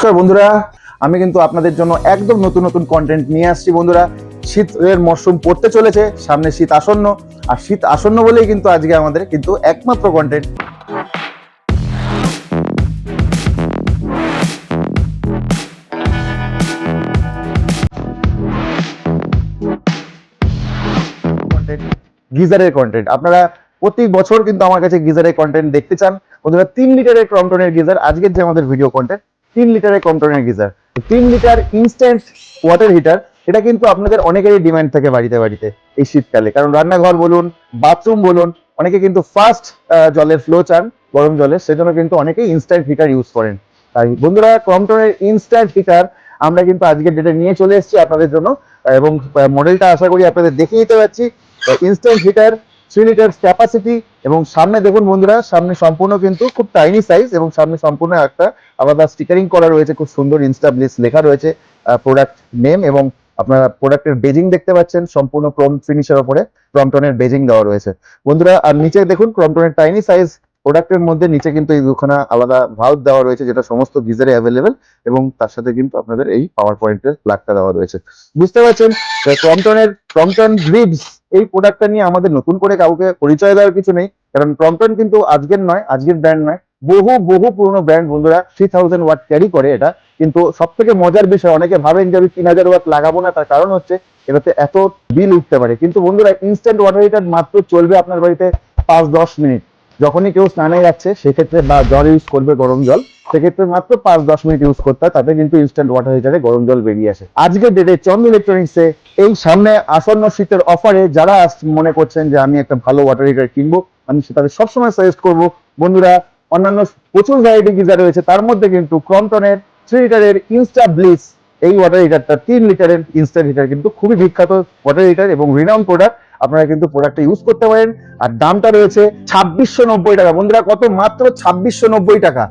নমস্কার বন্ধুরা, আমি কিন্তু আপনাদের জন্য একদম নতুন নতুন কন্টেন্ট নিয়ে আসছি বন্ধুরা। শীতের মরশুম পড়তে চলেছে, সামনে শীত আসন্ন। আর শীত আসন্ন বলেই কিন্তু আজকে আমাদের কিন্তু একমাত্র কন্টেন্ট গিজারের কন্টেন্ট আপনারা প্রতি বছর কিন্তু আমার কাছে গিজারের কন্টেন্ট দেখতে চান। বন্ধুরা, তিন লিটারের ক্রমটনের গিজার, আজকের যে আমাদের ভিডিও কন্টেন্ট তিন লিটারের ক্রমটনের গিজার। তিন লিটার ইনস্ট্যান্ট ওয়াটার হিটার এটা কিন্তু আপনাদের অনেকেরই ডিমান্ড থাকে বাড়িতে বাড়িতে এই শীতকালে। কারণ রান্নাঘর বলুন বাথরুম বলুন, অনেকে কিন্তু ফাস্ট জলের ফ্লো চান, গরম জলের সেজন্য কিন্তু অনেকেই ইনস্ট্যান্ট হিটার ইউজ করেন। তাই বন্ধুরা ক্রমটনের ইনস্ট্যান্ট হিটার আমরা কিন্তু আজকের ডেটে নিয়ে চলে এসেছি আপনাদের জন্য। এবং মডেলটা আশা করি আপনাদের দেখে নিতে পারছি। Instant heater three litre capacity এবং সামনে দেখুন বন্ধুরা, সামনে সম্পূর্ণ কিন্তু খুব টাইনি সাইজ এবং সামনে সম্পূর্ণ একটা আলাদা স্টিকারিং করা রয়েছে, খুব সুন্দর ইনস্টাবলিশ লেখা রয়েছে প্রোডাক্ট নেম এবং আপনারা প্রোডাক্টের বেজিং দেখতে পাচ্ছেন, সম্পূর্ণ ক্রোম ফিনিশের ওপরে ক্রমটনের বেজিং দেওয়া রয়েছে। বন্ধুরা, আর নিচে দেখুন ক্রমটনের টাইনি সাইজ প্রোডাক্টের মধ্যে নিচে কিন্তু এই দুখানা আলাদা ভাল্ব দেওয়া রয়েছে, যেটা সমস্ত গিজারে অ্যাভেলেবেল এবং তার সাথে কিন্তু আপনাদের এই পাওয়ার পয়েন্টের প্লাগটা দেওয়া রয়েছে। বুঝতে পারছেন? ক্রমটনের ক্রমটন গ্রিডস এই প্রোডাক্টটা নিয়ে আমাদের নতুন করে কাউকে পরিচয় দেওয়ার কিছু নেই, কারণ ক্রমটন কিন্তু আজকের নয়, আজকের ব্র্যান্ড নয়, বহু বহু পুরনো ব্র্যান্ড বন্ধুরা থ্রি থাউজেন্ড ওয়াট ক্যারি করে এটা, কিন্তু সব থেকে মজার বিষয়, অনেকে ভাবেন যে আমি তিন হাজার ওয়াট লাগাবো না, তার কারণ হচ্ছে এটাতে এত বিল উঠতে পারে। কিন্তু বন্ধুরা ইনস্ট্যান্ট ওয়াটার হিটার মাত্র চলবে আপনার বাড়িতে পাঁচ দশ মিনিট। যখনই কেউ স্নানে যাচ্ছে, সেক্ষেত্রে বা জল ইউজ করবে গরম জল, সেক্ষেত্রে মাত্র পাঁচ, দশ মিনিট ইউজ করতে হয়, তাতে কিন্তু ইনস্ট্যান্ট ওয়াটার হিটারে গরম জল বেরিয়ে আসে। আজকের ডেটে চন্দ্র ইলেকট্রনিক্সে এই সামনে আসন্ন শীতের অফারে যারা মনে করছেন যে আমি একটা ভালো ওয়াটার হিটার কিনবো, আমি তাদের সবসময় সাজেস্ট করব, বন্ধুরা, অন্যান্য প্রচুর ভ্যারাইটি গিজার রয়েছে, তার মধ্যে কিন্তু ক্রমটনের থ্রি লিটারের ইনস্টা ব্লিস এই ওয়াটার হিটারটা তিন লিটারের ইনস্ট্যান্ট হিটার কিন্তু খুবই বিখ্যাত ওয়াটার হিটার এবং রিনাউন প্রোডাক্ট আপনারা কিন্তু প্রোডাক্টটা ইউজ করতে পারেন। আর দামটা রয়েছে ছাব্বিশশো টাকা। বন্ধুরা, কত মাত্র ছাব্বিশশো টাকা?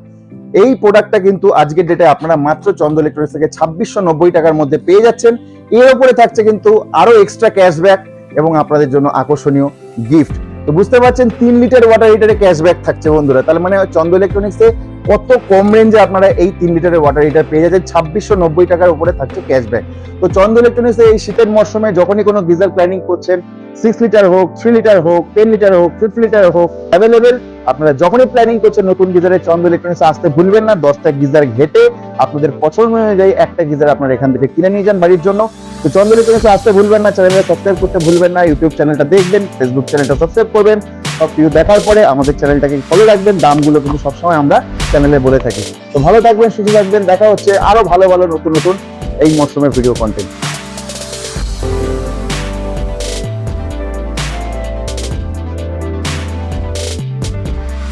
এই প্রোডাক্টটা কিন্তু আজকের ডেটে আপনারা মাত্র চন্দ্র ইলেকট্রনিক্স থেকে ছাব্বিশশো টাকার মধ্যে পেয়ে যাচ্ছেন। এর উপরে থাকছে কিন্তু আরও এক্সট্রা ক্যাশব্যাক এবং আপনাদের জন্য আকর্ষণীয় গিফট তো বুঝতে পারছেন, তিন লিটার ওয়াটার হিটারে ক্যাশব্যাক থাকছে বন্ধুরা। তাহলে মানে চন্দ্র ইলেকট্রনিক্সে কত কম রেঞ্জে আপনারা এই তিন লিটারের ওয়াটার হিটার পেয়ে যাচ্ছেন? ছাব্বিশশো নব্বই টাকার উপরে থাকছে ক্যাশব্যাক তো চন্দ্র ইলেকট্রনিক্সে এই শীতের মরশুমে যখনই কোনো গিজার প্ল্যানিং করছেন সিক্স লিটার হোক থ্রি লিটার হোক টেন লিটার হোক ফিফটি লিটার হোক অ্যাভেলেবেল আপনারা যখনই প্ল্যানিং করছেন নতুন গিজারে চন্দ্র ইলেকট্রনিক্স আসতে ভুলবেন না, দশটা গিজার ঘেটে আপনাদের পছন্দ অনুযায়ী একটা গিজার আপনারা এখান থেকে কিনে নিয়ে যান বাড়ির জন্য। তো চন্দ্র ইলেকট্রনিক্স আসতে ভুলবেন না চ্যানেলটা সাবস্ক্রাইব করতে ভুলবেন না ইউটিউব চ্যানেলটা দেখবেন ফেসবুক চ্যানেলটা সাবস্ক্রাইব করবেন। সব কিছু দেখার পরে আমাদের চ্যানেলটাকে ফলো রাখবেন। দামগুলো কিন্তু সবসময় আমরা চ্যানেলে বলে থাকি। তো ভালো থাকবেন, সুস্থ থাকবেন। দেখা হচ্ছে আরও ভালো ভালো নতুন নতুন এই মরশুমের ভিডিও কন্টেন্ট